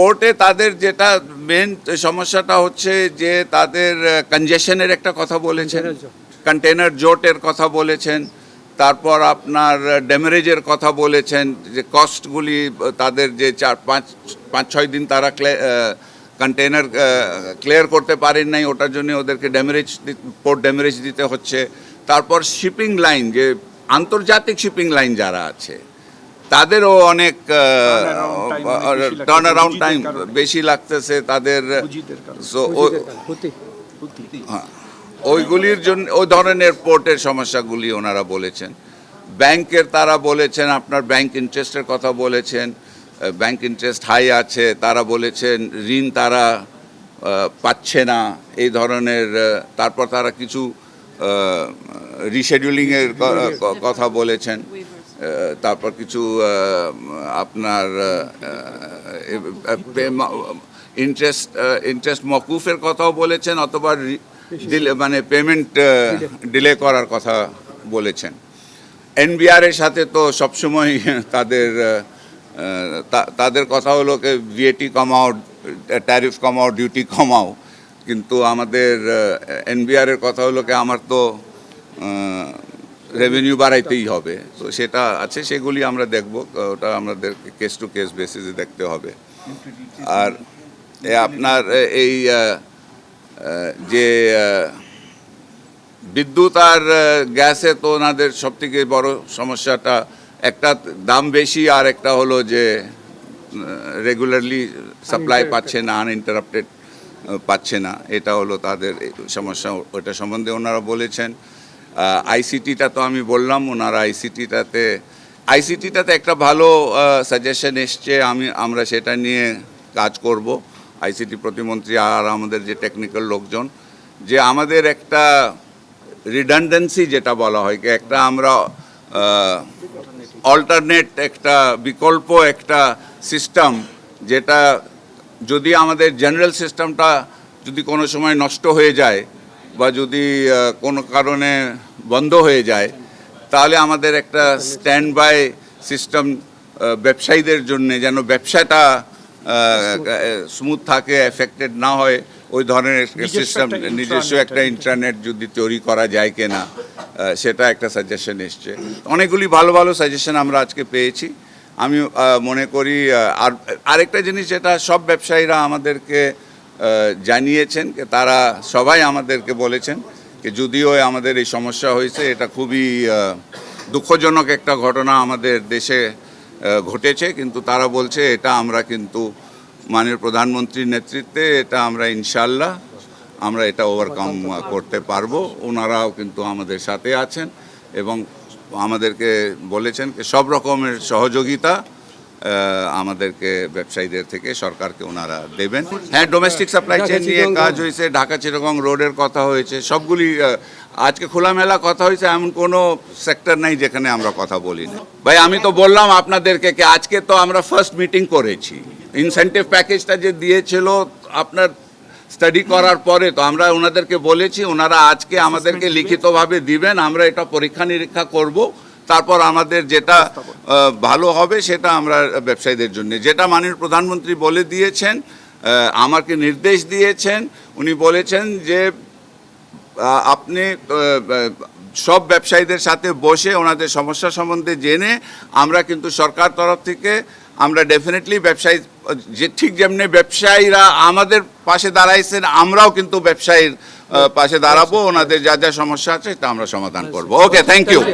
পোর্টে তাদের যেটা মেন সমস্যাটা হচ্ছে যে তাদের কনজেশনের একটা কথা বলেছেন কন্টেনার জোটের কথা বলেছেন তারপর আপনার ড্যামারেজের কথা বলেছেন যে কস্টগুলি তাদের যে চার পাঁচ পাঁচ ছয় দিন তারা কন্টেনার ক্লিয়ার করতে পারেন নাই ওটার জন্য ওদেরকে ড্যামারেজ পোর্ট ড্যামারেজ দিতে হচ্ছে। তারপর শিপিং লাইন যে আন্তর্জাতিক শিপিং লাইন যারা আছে তাদেরও অনেক টার্ন অ্যারাউন্ড টাইম বেশি লাগতেছে তাদের হ্যাঁ, ওইগুলির জন্য ওই ধরনের পোর্টের সমস্যাগুলি ওনারা বলেছেন। ব্যাংকের তারা বলেছেন আপনার ব্যাংক ইন্টারেস্টের কথা বলেছেন ব্যাংক ইন্টারেস্ট হাই আছে তারা বলেছেন ঋণ তারা পাচ্ছে না এই ধরনের তারপর তারা কিছু রিশেডিউলিংয়ের কথা বলেছেন। তারপর কিছু আপনার ইন্টারেস্ট ইন্টারেস্ট মকুফের কথাও বলেছেন অথবা মানে পেমেন্ট ডিলে করার কথা বলেছেন। এনবিআর এর সাথে তো সবসময় তাদের তাদের কথা হলো যে ভিএটি কমাও ট্যারিফ কমাও ডিউটি কমাও। কিন্তু আমাদের এনবিআর এর কথা হলো কি, আমার তো রেভিনিউ বাড়াইতেই হবে। তো সেটা আছে সেগুলি আমরা দেখব। ওটা আমাদের কেস টু কেস বেসিসে দেখতে হবে। আর আপনার এই যে বিদ্যুৎ আর গ্যাসে তো ওনাদের সব থেকে বড় সমস্যাটা একটা দাম বেশি আর একটা হলো যে রেগুলারলি সাপ্লাই পাচ্ছে না আনইন্টারাপ্টেড পাচ্ছে না। এটা হলো তাদের সমস্যা। ওটা সম্বন্ধে ওনারা বলেছেন। আইসিটিটা তো আমি বললাম, ওনারা আইসিটিটাতে আইসিটিটাতে একটা ভালো সাজেশন এসছে, আমি, আমরা সেটা নিয়ে কাজ করব। আইসিটি প্রতিমন্ত্রী আর আমাদের যে টেকনিক্যাল লোকজন, যে আমাদের একটা রিডান্ডেন্সি যেটা বলা হয় একটা আমরা অল্টারনেট একটা বিকল্প একটা সিস্টেম যেটা যদি আমাদের জেনারেল সিস্টেমটা যদি কোনো সময় নষ্ট হয়ে যায় বা যদি কোনো কারণে বন্ধ হয়ে যায় তাহলে আমাদের একটা স্ট্যান্ড বাই সিস্টেম ব্যবসায়ীদের জন্য যেন ব্যবসাটা স্মুথ থাকে এফেক্টেড না হয় ওই ধরনের সিস্টেম নিজস্ব একটা ইন্টারনেট যদি তৈরি করা যায় কিনা সেটা একটা সাজেশন এসছে। অনেকগুলি ভালো ভালো সাজেশন আমরা আজকে পেয়েছি। আমি মনে করি আর আরেকটা জিনিস যেটা সব ব্যবসায়ীরা আমাদেরকে জানিয়েছেন তারা সবাই আমাদেরকে বলেছেন যে যদিও আমাদের এই সমস্যা হয়েছে, এটা খুবই দুঃখজনক একটা ঘটনা আমাদের দেশে ঘটেছে। কিন্তু তারা বলছে, এটা আমরা কিন্তু মাননীয় প্রধানমন্ত্রীর নেতৃত্বে, এটা আমরা ইনশাল্লাহ আমরা এটা ওভারকাম করতে পারব। ওনারাও কিন্তু আমাদের সাথে আছেন এবং আমাদেরকে বলেছেন সব রকমের সহযোগিতা আমাদেরকে ব্যবসায়ীদের থেকে সরকারকে ওনারা দেবেন। হ্যাঁ ডোমেস্টিক সাপ্লাই চেইন নিয়ে কাজ হয়েছে ঢাকা চিরগং রোডের কথা হয়েছে সবগুলি আজকে খোলামেলা কথা হয়েছে এমন কোনো সেক্টর নাই যেখানে আমরা কথা বলি না ভাই আমি তো বললাম আপনাদেরকে কি আজকে তো আমরা ফার্স্ট মিটিং করেছি। ইনসেন্টিভ প্যাকেজটা যে দিয়েছিল আপনার স্টাডি করার পরে তো আমরা ওনাদেরকে বলেছি ওনারা আজকে আমাদেরকে লিখিতভাবে দিবেন আমরা এটা পরীক্ষা নিরীক্ষা করব। তারপর আমাদের যেটা ভালো হবে সেটা আমরা ব্যবসায়ীদের জন্য। যেটা মাননীয় প্রধানমন্ত্রী বলে দিয়েছেন আমাকে নির্দেশ দিয়েছেন উনি বলেছেন যে আপনি সব ব্যবসায়ীদের সাথে বসে ওনাদের সমস্যা সম্বন্ধে জেনে আমরা কিন্তু সরকার তরফ থেকে আমরা ডেফিনেটলি ব্যবসায়ী যে ঠিক যেমনি ব্যবসায়ীরা আমাদের পাশে দাঁড়াইছেন আমরাও কিন্তু ব্যবসায়ীর পাশে দাঁড়াবো ওনাদের যা যা সমস্যা আছে তা আমরা সমাধান করব। Okay thank you